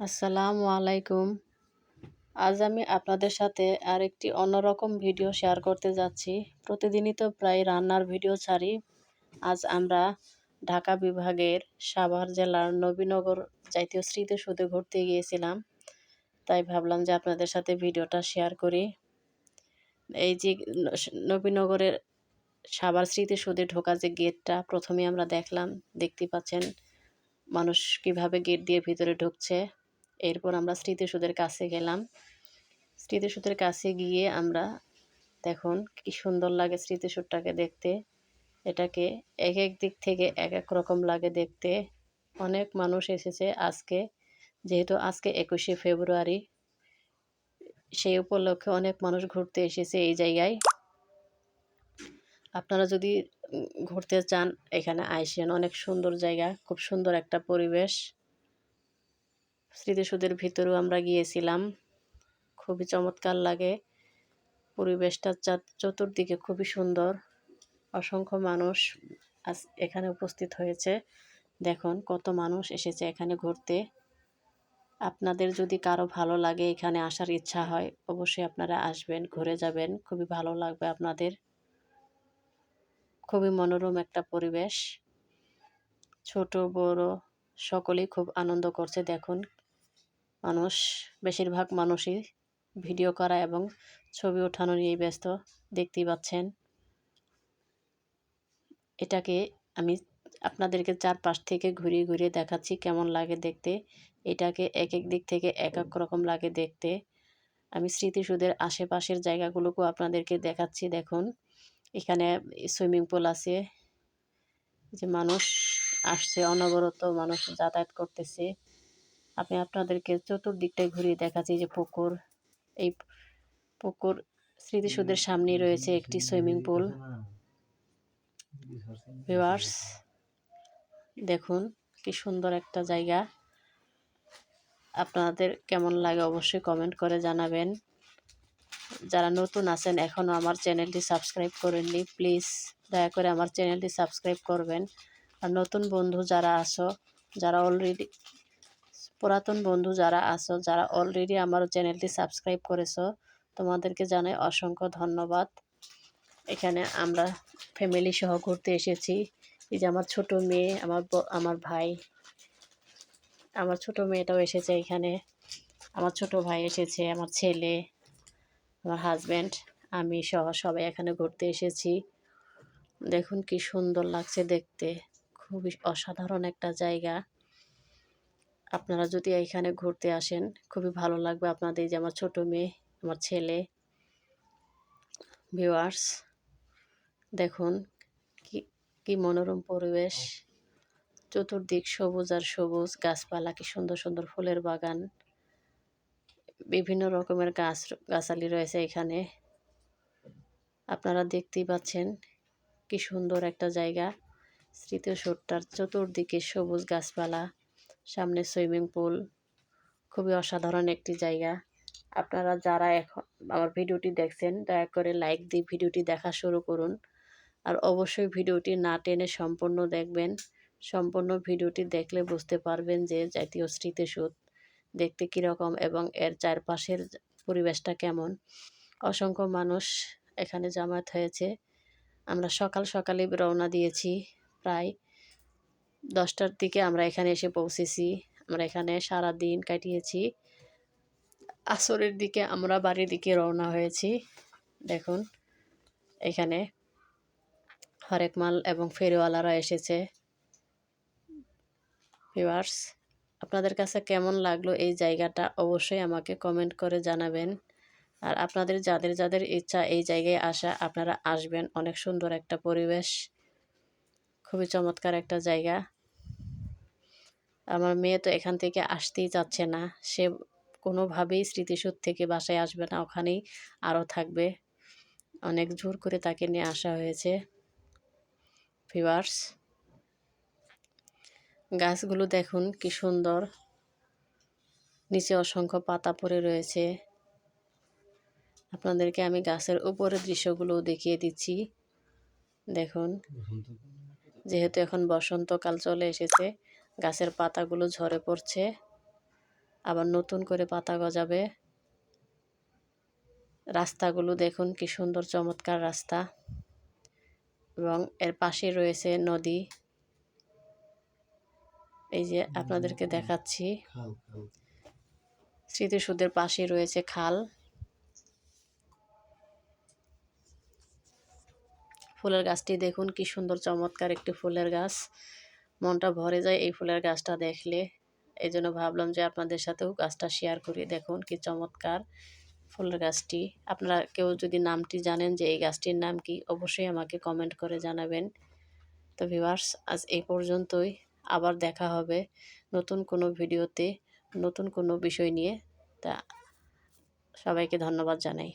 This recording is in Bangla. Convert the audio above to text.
আসসালামু আলাইকুম। আজ আমি আপনাদের সাথে আরেকটি অন্যরকম ভিডিও শেয়ার করতে যাচ্ছি। প্রতিদিনই তো প্রায় রান্নার ভিডিও ছাড়ি। আজ আমরা ঢাকা বিভাগের সাভার জেলার নবীনগর জাতীয় স্মৃতিসৌধে ঘুরতে গিয়েছিলাম। তাই ভাবলাম যে আপনাদের সাথে ভিডিওটা শেয়ার করি। এই যে নবীনগরের সাভার স্মৃতি স্মৃতিসৌধে ঢোকা যে গেটটা প্রথমে আমরা দেখলাম। দেখতে পাচ্ছেন মানুষ কীভাবে গেট দিয়ে ভিতরে ঢুকছে। এরপর আমরা স্মৃতিসৌধের কাছে গেলাম। স্মৃতিসৌধের কাছে গিয়ে আমরা দেখুন কি সুন্দর লাগে স্মৃতিসৌধটাকে দেখতে। এটাকে এক এক দিক থেকে এক এক রকম লাগে দেখতে। অনেক মানুষ এসেছে আজকে, যেহেতু আজকে একুশে ফেব্রুয়ারি, সেই উপলক্ষে অনেক মানুষ ঘুরতে এসেছে এই জায়গায়। আপনারা যদি ঘুরতে চান, এখানে আইসেন। অনেক সুন্দর জায়গা, খুব সুন্দর একটা পরিবেশ। স্মৃতিসৌধের ভিতরেও আমরা গিয়েছিলাম। খুবই চমৎকার লাগে। পরিবেশটা চতুর্দিকে খুবই সুন্দর। অসংখ্য মানুষ আজ এখানে উপস্থিত হয়েছে। দেখুন, কত মানুষ এসেছে এখানে ঘুরতে। আপনাদের যদি কারও ভালো লাগে, এখানে আসার ইচ্ছা হয়, অবশ্যই আপনারা আসবেন, ঘুরে যাবেন। খুবই ভালো লাগবে আপনাদের। খুবই মনোরম একটা পরিবেশ। ছোট, বড়, সকলেই খুব আনন্দ করছে। দেখুন মানুষ, বেশিরভাগ মানুষই ভিডিও করা এবং ছবি ওঠানো নিয়ে ব্যস্ত, দেখতেই পাচ্ছেন। এটাকে আমি আপনাদেরকে চারপাশ থেকে ঘুরিয়ে ঘুরিয়ে দেখাচ্ছি কেমন লাগে দেখতে। এটাকে এক এক দিক থেকে এক এক রকম লাগে দেখতে। আমি স্মৃতিসুদের আশেপাশের জায়গাগুলোকেও আপনাদেরকে দেখাচ্ছি, দেখুন। এখানে সুইমিং পুল আছে, যে মানুষ আসছে, অনবরত মানুষ যাতায়াত করতেছে। আমি আপনাদেরকে চতুর্দিকটাই ঘুরিয়ে দেখাচ্ছি যে পুকুর, এই পুকুর স্মৃতিসৌধের সামনে রয়েছে একটি সুইমিং পুল। ভিওয়ার্স দেখুন কি সুন্দর একটা জায়গা। আপনাদের কেমন লাগে অবশ্যই কমেন্ট করে জানাবেন। যারা নতুন আছেন এখনও আমার চ্যানেলটি সাবস্ক্রাইব করেননি, প্লিজ দয়া করে আমার চ্যানেলটি সাবস্ক্রাইব করবেন। আর নতুন বন্ধু যারা আসো যারা অলরেডি পুরাতন বন্ধু যারা আছো, যারা অলরেডি আমার চ্যানেলটি সাবস্ক্রাইব করেছ, তোমাদেরকে জানাই অসংখ্য ধন্যবাদ। এখানে আমরা ফ্যামিলি সহ ঘুরতে এসেছি। এই যে আমার ছোট মেয়ে, আমার আমার ভাই, আমার ছোট মেয়েটাও এসেছে এখানে। আমার ছোট ভাই এসেছে, আমার ছেলে, আমার হাজব্যান্ড আমি সহ সবাই এখানে ঘুরতে এসেছি। দেখুন কি সুন্দর লাগছে দেখতে। খুবই অসাধারণ একটা জায়গা। আপনারা যদি এখানে ঘুরতে আসেন, খুবই ভালো লাগবে আপনাদের যে আমার ছোটো মেয়ে, আমার ছেলে ভিওয়ার্স দেখুন কি কি মনোরম পরিবেশ, চতুর্দিক সবুজ আর সবুজ, গাছপালা কি সুন্দর সুন্দর ফুলের বাগান, বিভিন্ন রকমের গাছ, গাছালি রয়েছে এখানে। আপনারা দেখতেই পাচ্ছেন কি সুন্দর একটা জায়গা, স্মৃতিসৌধটার চতুর্দিকে সবুজ গাছপালা। সামনে সুইমিং পুল। খুবই অসাধারণ একটি জায়গা। আপনারা যারা এখন আমার ভিডিওটি দেখছেন, দয়া করে লাইক দিয়ে ভিডিওটি দেখা শুরু করুন। আর অবশ্যই ভিডিওটি না টেনে সম্পূর্ণ দেখবেন। সম্পূর্ণ ভিডিওটি দেখলে বুঝতে পারবেন যে জাতীয় স্মৃতিসৌধ দেখতে কীরকম এবং এর চারপাশের পরিবেশটা কেমন। অসংখ্য মানুষ এখানে জামায়াত হয়েছে। আমরা সকাল সকালে রওনা দিয়েছি প্রায় দশটার দিকে আমরা এখানে এসে পৌঁছেছি। আমরা এখানে সারা দিন কাটিয়েছি। আসরের দিকে আমরা বাড়ির দিকে রওনা হয়েছি। দেখুন, এখানে হরেক মাল এবং ফেরিওয়ালারা এসেছে। ভিওয়ার্স আপনাদের কাছে কেমন লাগল এই জায়গাটা অবশ্যই আমাকে কমেন্ট করে জানাবেন। আর আপনাদের যাদের যাদের ইচ্ছা এই জায়গায় আসা, আপনারা আসবেন। অনেক সুন্দর একটা পরিবেশ। খুবই চমৎকার একটা জায়গা। আমার মেয়ে তো এখান থেকে আসতেই চাচ্ছে না। সে কোনোভাবেই স্মৃতিসুদ থেকে বাসায় আসবে না, ওখানেই আরও থাকবে। অনেক জোর করে তাকে নিয়ে আসা হয়েছে। ফিভার্স গাছগুলো দেখুন কি সুন্দর। নিচে অসংখ্য পাতা পড়ে রয়েছে। আপনাদেরকে আমি গাছের উপরের দৃশ্যগুলো দেখিয়ে দিচ্ছি। দেখুন। যেহেতু এখন বসন্তকাল চলে এসেছে গাছের পাতাগুলো ঝরে পড়ছে আবার নতুন করে পাতা গজাবে। রাস্তাগুলো দেখুন কি সুন্দর চমৎকার রাস্তা। এবং এর পাশে রয়েছে নদী। এই যে আপনাদেরকে দেখাচ্ছি। স্মৃতিসুদের পাশে রয়েছে খাল। ফুলের গাছটি দেখুন, কি সুন্দর চমৎকার একটি ফুলের গাছ। মনটা ভরে যায় এই ফুলের গাছটা দেখলে। এই জন্য ভাবলাম যে আপনাদের সাথেও গাছটা শেয়ার করি। দেখুন, কি চমৎকার ফুলের গাছটি। আপনারা কেউ যদি নামটি জানেন যে এই গাছটির নাম কি, অবশ্যই আমাকে কমেন্ট করে জানাবেন। তো ভিউয়ার্স আজ এই পর্যন্তই। আবার দেখা হবে নতুন কোনো ভিডিওতে, নতুন কোনো বিষয় নিয়ে। তা, সবাইকে ধন্যবাদ জানাই।